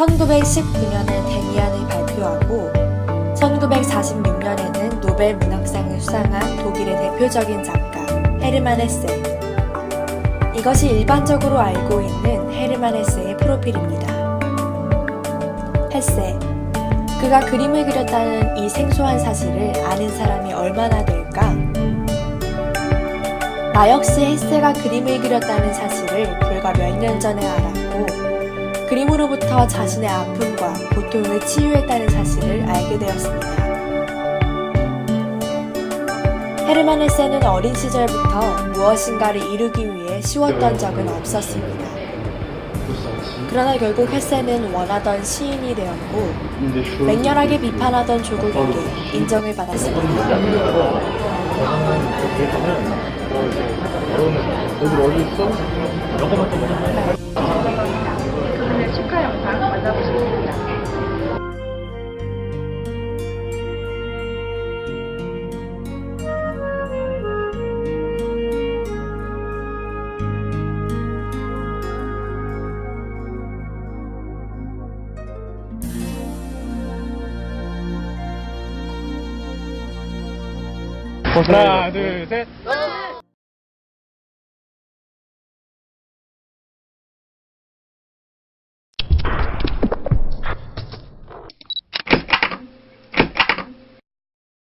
1919년에 데미안을 발표하고 1946년에는 노벨 문학상을 수상한 독일의 대표적인 작가 헤르만 헤세. 이것이 일반적으로 알고 있는 헤르만 헤세의 프로필입니다. 헤세. 그가 그림을 그렸다는 이 생소한 사실을 아는 사람이 얼마나 될까? 나 역시 헤세가 그림을 그렸다는 사실을 불과 몇 년 전에 알았고, 그림으로부터 자신의 아픔과 고통을 치유했다는 사실을 알게 되었습니다. 헤르만 헤세는 어린 시절부터 무엇인가를 이루기 위해 쉬웠던 적은 없었습니다. 그러나 결국 헤세는 원하던 시인이 되었고 맹렬하게 비판하던 조국에게 인정을 받았습니다. 그분의 하나, 둘, 셋.